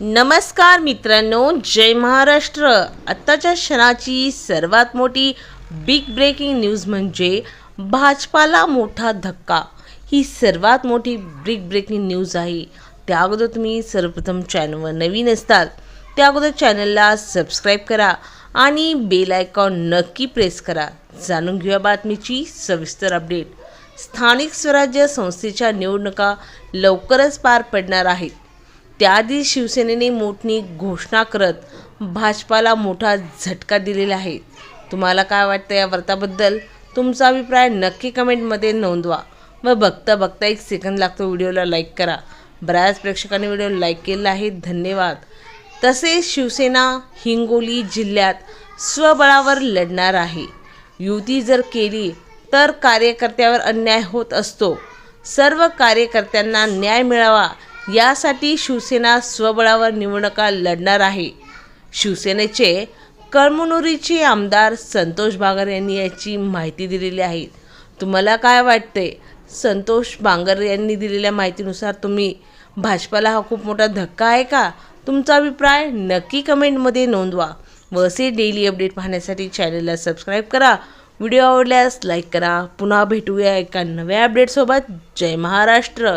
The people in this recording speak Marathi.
नमस्कार मित्रांनो जय महाराष्ट्र. आत्ताच्या क्षणाची सर्वात मोठी बिग ब्रेकिंग न्यूज म्हणजे भाजपाला मोठा धक्का. ही सर्वात मोठी बिग ब्रेकिंग न्यूज आहे. त्या अगोदर तुम्ही सर्वप्रथम चॅनलवर नवीन असतात त्या अगोदर चॅनलला सबस्क्राईब करा आणि बेल आयकॉन नक्की प्रेस करा. जाणून घेऊया बातमीची सविस्तर अपडेट स्थानिक स्वराज्य संस्थेच्या निवडणुका लवकरच पार पडणार आहेत. त्याआधी शिवसेनेने मोठी घोषणा करत भाजपाला मोठा झटका दिलेला आहे. तुम्हाला काय वाटतं या व्रताबद्दल? तुमचा अभिप्राय नक्की कमेंटमध्ये नोंदवा व बघता बघता एक सेकंद लागतो व्हिडिओला लाईक करा. बऱ्याच प्रेक्षकांनी व्हिडिओ लाईक केला आहे. धन्यवाद. तसेच शिवसेना हिंगोली जिल्ह्यात स्वबळावर लढणार आहे. युती जर केली तर कार्यकर्त्यावर अन्याय होत असतो. सर्व कार्यकर्त्यांना न्याय मिळावा यासाठी शिवसेना स्वबळावर निवडणुका लढणार आहे. शिवसेनेचे कळमनुरीचे आमदार संतोष बागर यांनी याची माहिती दिलेली आहे. तुम्हाला काय वाटते संतोष बांगर यांनी दिलेल्या माहितीनुसार तुम्ही भाजपाला हा खूप मोठा धक्का आहे का? तुमचा अभिप्राय नक्की कमेंटमध्ये नोंदवा. व असे डेली अपडेट पाहण्यासाठी चॅनलला सबस्क्राईब करा. व्हिडिओ आवडल्यास लाईक करा. पुन्हा भेटूया एका नव्या अपडेटसोबत. जय महाराष्ट्र!